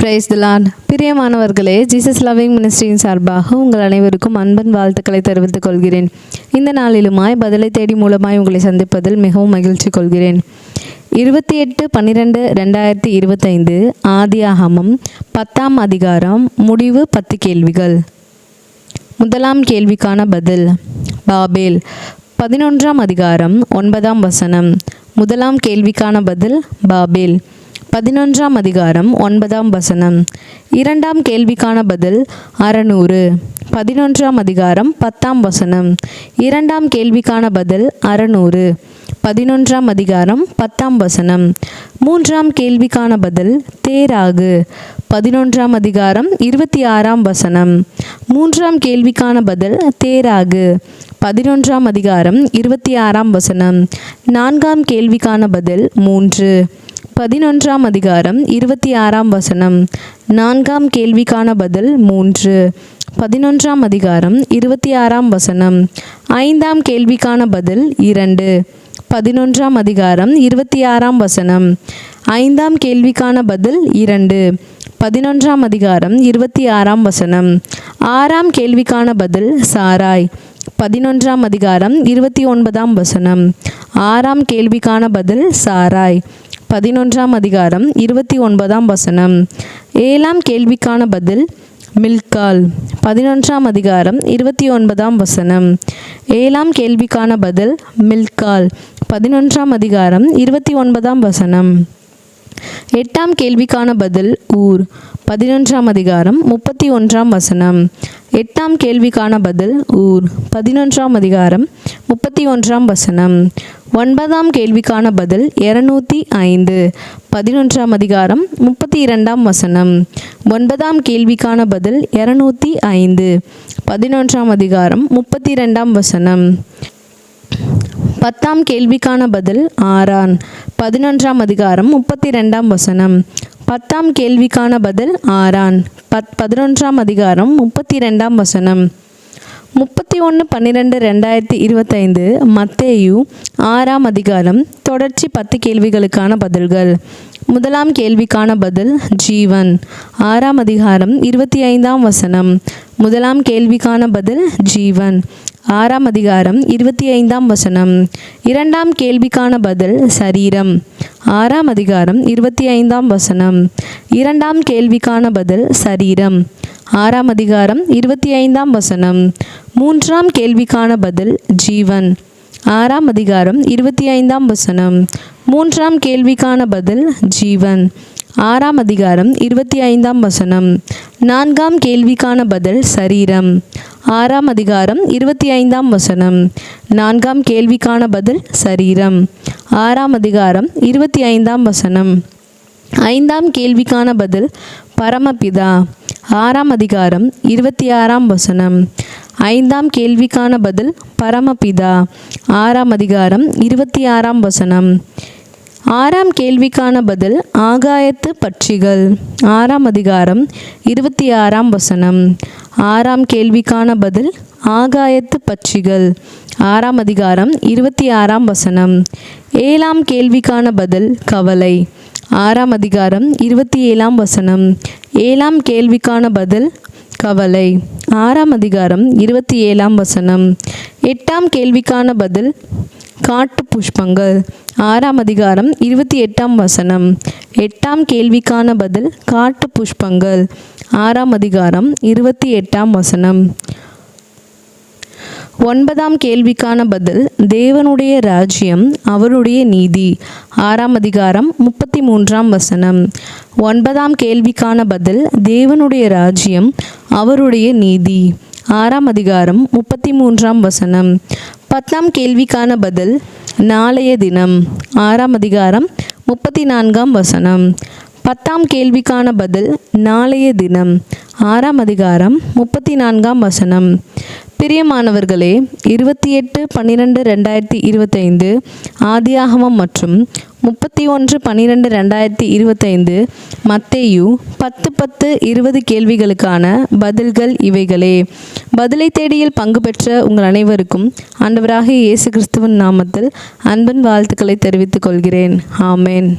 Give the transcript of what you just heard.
Price Dhillon பிரியமானவர்களே Jesus loving மினிஸ்ட்ரியின் சார்பாக உங்கள் அனைவருக்கும் அன்பன் வாழ்த்துக்களை தெரிவித்துக் கொள்கிறேன். இந்த நாளிலுமாய் பதிலை தேடி மூலமாய் உங்களை சந்திப்பதில் மிகவும் மகிழ்ச்சி கொள்கிறேன். இருபத்தி எட்டு பன்னிரெண்டு ரெண்டாயிரத்தி இருபத்தைந்து ஆதியாகமம் பத்தாம் அதிகாரம் முடிவு பத்து கேள்விகள். முதலாம் கேள்விக்கான பதில் பாபேல் பதினொன்றாம் அதிகாரம் ஒன்பதாம் வசனம். முதலாம் கேள்விக்கான பதில் பாபேல் பதினொன்றாம் அதிகாரம் ஒன்பதாம் வசனம். இரண்டாம் கேள்விக்கான பதில் அறநூறு. பதினொன்றாம் அதிகாரம் பத்தாம் வசனம். இரண்டாம் கேள்விக்கான பதில் அறநூறு. பதினொன்றாம் அதிகாரம் பத்தாம் வசனம். மூன்றாம் கேள்விக்கான பதில் தேராகு. பதினொன்றாம் அதிகாரம் இருபத்தி ஆறாம் வசனம். மூன்றாம் கேள்விக்கான பதில் தேராகு. பதினொன்றாம் அதிகாரம் இருபத்தி ஆறாம் வசனம். நான்காம் கேள்விக்கான பதில் மூன்று. பதினொன்றாம் அதிகாரம் இருபத்தி ஆறாம் வசனம். நான்காம் கேள்விக்கான பதில் மூன்று. பதினொன்றாம் அதிகாரம் இருபத்தி ஆறாம் வசனம். ஐந்தாம் கேள்விக்கான பதில் இரண்டு. பதினொன்றாம் அதிகாரம் இருபத்தி ஆறாம் வசனம். ஐந்தாம் கேள்விக்கான பதில் இரண்டு. பதினொன்றாம் அதிகாரம் இருபத்தி ஆறாம் வசனம். ஆறாம் கேள்விக்கான பதில் சாராய். பதினொன்றாம் அதிகாரம் இருபத்தி ஒன்பதாம் வசனம். ஆறாம் கேள்விக்கான பதில் சாராய். பதினொன்றாம் அதிகாரம் இருபத்தி ஒன்பதாம் வசனம். ஏழாம் கேள்விக்கான பதில் மில்கால். பதினொன்றாம் அதிகாரம் இருபத்தி ஒன்பதாம் வசனம். ஏழாம் கேள்விக்கான பதில் மில்கால். பதினொன்றாம் அதிகாரம் இருபத்தி ஒன்பதாம் வசனம். எட்டாம் கேள்விக்கான பதில் ஊர். பதினொன்றாம் அதிகாரம் முப்பத்தி ஒன்றாம் வசனம். எட்டாம் கேள்விக்கான பதில் ஊர். பதினொன்றாம் அதிகாரம் முப்பத்தி ஒன்றாம் வசனம். ஒன்பதாம் கேள்விக்கான பதில் இருநூத்தி ஐந்து. பதினொன்றாம் அதிகாரம் முப்பத்தி இரண்டாம் வசனம். ஒன்பதாம் கேள்விக்கான பதில் இருநூத்தி ஐந்து. பதினொன்றாம் அதிகாரம் முப்பத்தி இரண்டாம் வசனம். பத்தாம் கேள்விக்கான பதில் ஆறான். பதினொன்றாம் அதிகாரம் முப்பத்தி ரெண்டாம் வசனம். பத்தாம் கேள்விக்கான பதில் ஆறான். பத் பதினொன்றாம் அதிகாரம் முப்பத்தி ரெண்டாம் வசனம். முப்பத்தி ஒன்று பன்னிரெண்டு ரெண்டாயிரத்தி இருபத்தைந்து மத்தேயு ஆறாம் அதிகாரம் தொடர்ச்சி பத்து கேள்விகளுக்கான பதில்கள். முதலாம் கேள்விக்கான பதில் ஜீவன். ஆறாம் அதிகாரம் இருபத்தி ஐந்தாம் வசனம். முதலாம் கேள்விக்கான பதில் ஜீவன். ஆறாம் அதிகாரம் இருபத்தி ஐந்தாம் வசனம். இரண்டாம் கேள்விக்கான பதில் சரீரம். ஆறாம் அதிகாரம் இருபத்தி ஐந்தாம் வசனம். இரண்டாம் கேள்விக்கான பதில் சரீரம். ஆறாம் அதிகாரம் இருபத்தி ஐந்தாம் வசனம். மூன்றாம் கேள்விக்கான பதில் ஜீவன். ஆறாம் அதிகாரம் இருபத்தி ஐந்தாம் வசனம். மூன்றாம் கேள்விக்கான பதில் ஜீவன். ஆறாம் அதிகாரம் இருபத்தி ஐந்தாம் வசனம். நான்காம் கேள்விக்கான பதில் சரீரம். ஆறாம் அதிகாரம் இருபத்தி ஐந்தாம் வசனம். நான்காம் கேள்விக்கான பதில் சரீரம். ஆறாம் அதிகாரம் இருபத்தி ஐந்தாம் வசனம். ஐந்தாம் கேள்விக்கான பதில் பரமபிதா. ஆறாம் அதிகாரம் இருபத்தி ஆறாம் வசனம். ஐந்தாம் கேள்விக்கான பதில் பரமபிதா. ஆறாம் அதிகாரம் இருபத்தி ஆறாம் வசனம். ஆறாம் கேள்விக்கான பதில் ஆகாயத்து பட்சிகள். ஆறாம் அதிகாரம் இருபத்தி ஆறாம் வசனம். ஆறாம் கேள்விக்கான பதில் ஆகாயத்து பட்சிகள். ஆறாம் அதிகாரம் இருபத்தி ஆறாம் வசனம். ஏழாம் கேள்விக்கான பதில் கவலை. ஆறாம் அதிகாரம் இருபத்தி ஏழாம் வசனம். ஏழாம் கேள்விக்கான பதில் கவலை. ஆறாம் அதிகாரம் இருபத்தி ஏழாம் வசனம். எட்டாம் கேள்விக்கான பதில் காட்டு புஷ்பங்கள். ஆறாம் அதிகாரம் இருபத்தி எட்டாம் வசனம். எட்டாம் கேள்விக்கான பதில் காட்டு புஷ்பங்கள். ஆறாம் அதிகாரம் இருபத்தி எட்டாம் வசனம். ஒன்பதாம் கேள்விக்கான பதில் தேவனுடைய ராஜ்யம் அவருடைய நீதி. ஆறாம் அதிகாரம் முப்பத்தி மூன்றாம் வசனம். ஒன்பதாம் கேள்விக்கான பதில் தேவனுடைய ராஜ்யம் அவருடைய நீதி. ஆறாம் அதிகாரம் முப்பத்தி மூன்றாம் வசனம். பத்தாம் கேள்விக்கான பதில் நாளைய தினம். ஆறாம் அதிகாரம் முப்பத்தி நான்காம் வசனம். பத்தாம் கேள்விக்கான பதில் நாளைய தினம். ஆறாம் அதிகாரம் முப்பத்தி நான்காம் வசனம். பிரியமானவர்களே இருபத்தி எட்டு பன்னிரெண்டு ரெண்டாயிரத்தி இருபத்தைந்து ஆதியாகமம் மற்றும் முப்பத்தி ஒன்று பன்னிரெண்டு ரெண்டாயிரத்தி இருபத்தைந்து மத்தேயு பத்து பத்து இருபது கேள்விகளுக்கான பதில்கள் இவைகளே. பதிலை தேடியில் பங்கு பெற்ற உங்கள் அனைவருக்கும் ஆண்டவராக இயேசு கிறிஸ்துவின் நாமத்தில் அன்பின் வாழ்த்துக்களை தெரிவித்துக் கொள்கிறேன். ஆமேன்.